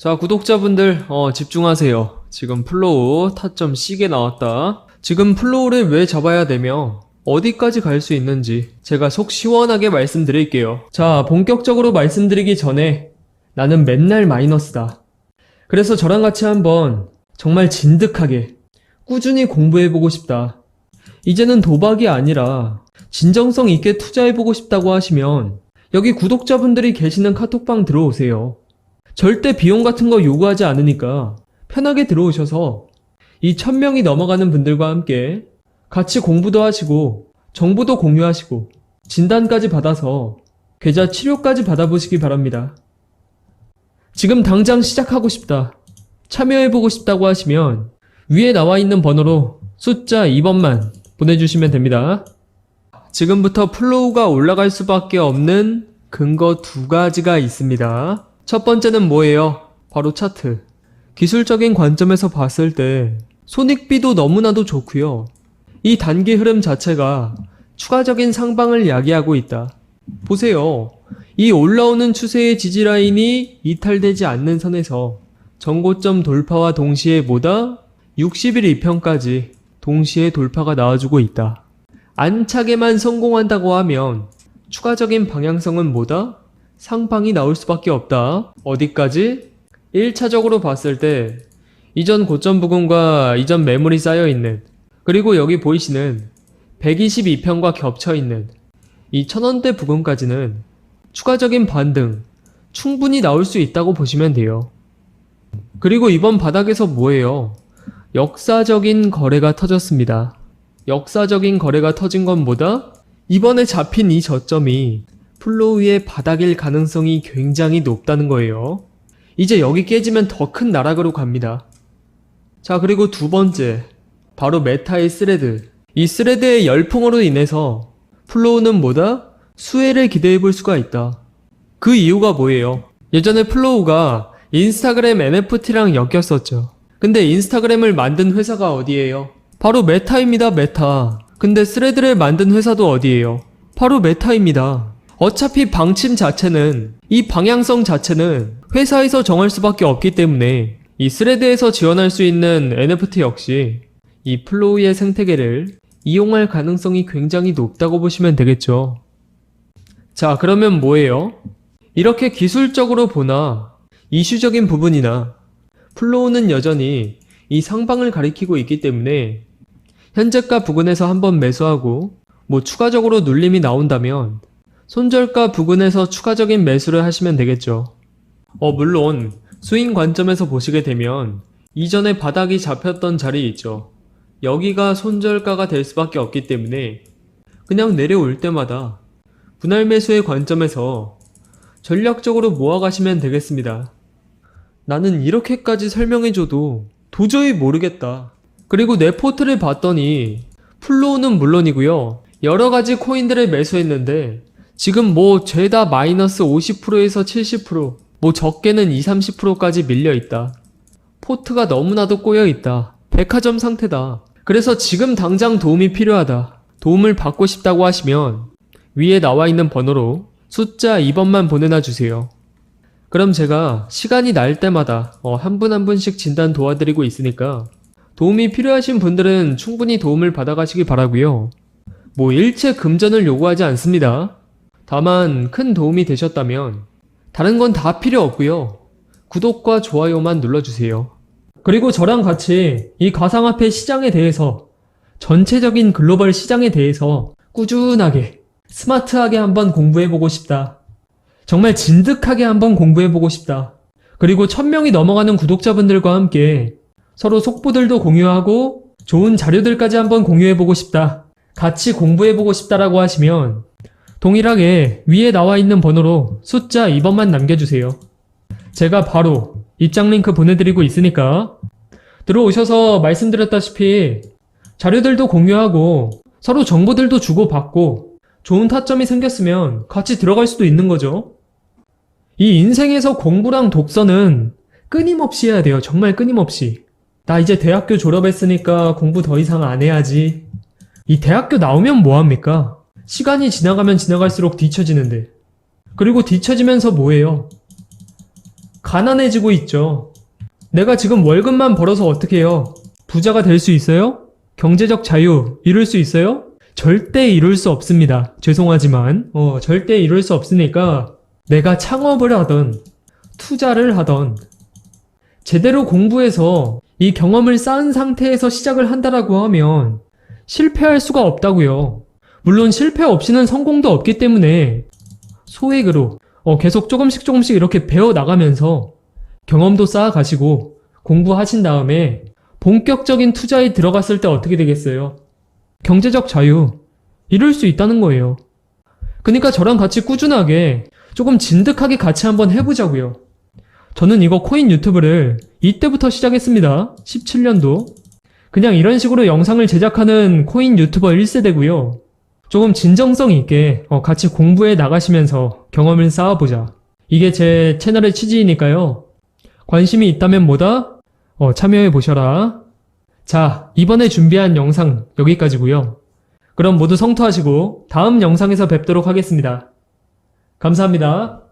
자, 구독자분들, 어, 집중하세요. 지금 플로우 타점 C게 나왔다. 지금 플로우를 왜 잡아야 되며, 어디까지 갈 수 있는지 제가 속 시원하게 말씀드릴게요. 자, 본격적으로 말씀드리기 전에 나는 맨날 마이너스다. 그래서 저랑 같이 한번 정말 진득하게 꾸준히 공부해보고 싶다. 이제는 도박이 아니라 진정성 있게 투자해보고 싶다고 하시면 여기 구독자분들이 계시는 카톡방 들어오세요. 절대 비용 같은 거 요구하지 않으니까 편하게 들어오셔서 이 천명이 넘어가는 분들과 함께 같이 공부도 하시고 정보도 공유하시고 진단까지 받아서 계좌 치료까지 받아보시기 바랍니다. 지금 당장 시작하고 싶다. 참여해보고 싶다고 하시면 위에 나와 있는 번호로 숫자 2번만 보내주시면 됩니다. 지금부터 플로우가 올라갈 수밖에 없는 근거 두 가지가 있습니다. 첫 번째는 뭐예요? 바로 차트. 기술적인 관점에서 봤을 때 손익비도 너무나도 좋고요. 이 단기 흐름 자체가 추가적인 상방을 야기하고 있다. 보세요. 이 올라오는 추세의 지지라인이 이탈되지 않는 선에서 전고점 돌파와 동시에 뭐다? 60일 2편까지 동시에 돌파가 나와주고 있다. 안착에만 성공한다고 하면 추가적인 방향성은 뭐다? 상방이 나올 수밖에 없다. 어디까지? 1차적으로 봤을 때 이전 고점 부근과 이전 매물이 쌓여 있는 그리고 여기 보이시는 122편과 겹쳐 있는 이 천원대 부근까지는 추가적인 반등 충분히 나올 수 있다고 보시면 돼요. 그리고 이번 바닥에서 뭐예요? 역사적인 거래가 터졌습니다. 역사적인 거래가 터진 건 뭐다? 이번에 잡힌 이 저점이 플로우의 바닥일 가능성이 굉장히 높다는 거예요. 이제 여기 깨지면 더 큰 나락으로 갑니다. 자, 그리고 두 번째. 바로 메타의 스레드. 이 스레드의 열풍으로 인해서 플로우는 뭐다? 수혜를 기대해 볼 수가 있다. 그 이유가 뭐예요? 예전에 플로우가 인스타그램 NFT랑 엮였었죠. 근데 인스타그램을 만든 회사가 어디예요? 바로 메타입니다, 메타. 근데 스레드를 만든 회사도 어디예요? 바로 메타입니다. 어차피 방침 자체는, 이 방향성 자체는 회사에서 정할 수밖에 없기 때문에 이 스레드에서 지원할 수 있는 NFT 역시 이 플로우의 생태계를 이용할 가능성이 굉장히 높다고 보시면 되겠죠. 자, 그러면 뭐예요? 이렇게 기술적으로 보나 이슈적인 부분이나 플로우는 여전히 이 상방을 가리키고 있기 때문에 현재가 부근에서 한번 매수하고 뭐 추가적으로 눌림이 나온다면 손절가 부근에서 추가적인 매수를 하시면 되겠죠. 어, 물론 스윙 관점에서 보시게 되면 이전에 바닥이 잡혔던 자리 있죠. 여기가 손절가가 될 수밖에 없기 때문에 그냥 내려올 때마다 분할 매수의 관점에서 전략적으로 모아가시면 되겠습니다. 나는 이렇게까지 설명해줘도 도저히 모르겠다. 그리고 내 포트를 봤더니 플로우는 물론이고요. 여러 가지 코인들을 매수했는데 지금 뭐 죄다 마이너스 50%에서 70%, 뭐 적게는 20, 30%까지 밀려 있다. 포트가 너무나도 꼬여 있다. 백화점 상태다. 그래서 지금 당장 도움이 필요하다. 도움을 받고 싶다고 하시면 위에 나와 있는 번호로 숫자 2번만 보내놔 주세요. 그럼 제가 시간이 날 때마다 어, 한분한 분씩 진단 도와드리고 있으니까 도움이 필요하신 분들은 충분히 도움을 받아가시기 바라고요. 뭐 일체 금전을 요구하지 않습니다. 다만 큰 도움이 되셨다면 다른 건 다 필요 없고요. 구독과 좋아요만 눌러주세요. 그리고 저랑 같이 이 가상화폐 시장에 대해서 전체적인 글로벌 시장에 대해서 꾸준하게 스마트하게 한번 공부해보고 싶다. 정말 진득하게 한번 공부해보고 싶다. 그리고 천명이 넘어가는 구독자분들과 함께 서로 속보들도 공유하고 좋은 자료들까지 한번 공유해보고 싶다. 같이 공부해보고 싶다라고 하시면 동일하게 위에 나와 있는 번호로 숫자 2번만 남겨주세요. 제가 바로 입장 링크 보내드리고 있으니까 들어오셔서 말씀드렸다시피 자료들도 공유하고 서로 정보들도 주고받고 좋은 타점이 생겼으면 같이 들어갈 수도 있는 거죠. 이 인생에서 공부랑 독서는 끊임없이 해야 돼요. 정말 끊임없이. 나 이제 대학교 졸업했으니까 공부 더 이상 안 해야지. 이 대학교 나오면 뭐합니까? 시간이 지나가면 지나갈수록 뒤처지는데. 그리고 뒤처지면서 뭐해요? 가난해지고 있죠. 내가 지금 월급만 벌어서 어떻게 해요? 부자가 될 수 있어요? 경제적 자유 이룰 수 있어요? 절대 이룰 수 없습니다. 죄송하지만 어, 절대 이룰 수 없으니까 내가 창업을 하던 투자를 하던 제대로 공부해서 이 경험을 쌓은 상태에서 시작을 한다라고 하면 실패할 수가 없다고요. 물론 실패 없이는 성공도 없기 때문에 소액으로 어, 계속 조금씩 조금씩 이렇게 배워 나가면서 경험도 쌓아 가시고 공부하신 다음에 본격적인 투자에 들어갔을 때 어떻게 되겠어요? 경제적 자유 이룰 수 있다는 거예요. 그러니까 저랑 같이 꾸준하게 조금 진득하게 같이 한번 해보자고요. 저는 이거 코인 유튜브를 이때부터 시작했습니다. 17년도. 그냥 이런 식으로 영상을 제작하는 코인 유튜버 1세대고요. 조금 진정성 있게 어, 같이 공부해 나가시면서 경험을 쌓아보자. 이게 제 채널의 취지이니까요. 관심이 있다면 뭐다? 어, 참여해 보셔라. 자, 이번에 준비한 영상 여기까지고요. 그럼 모두 성투하시고 다음 영상에서 뵙도록 하겠습니다. 감사합니다.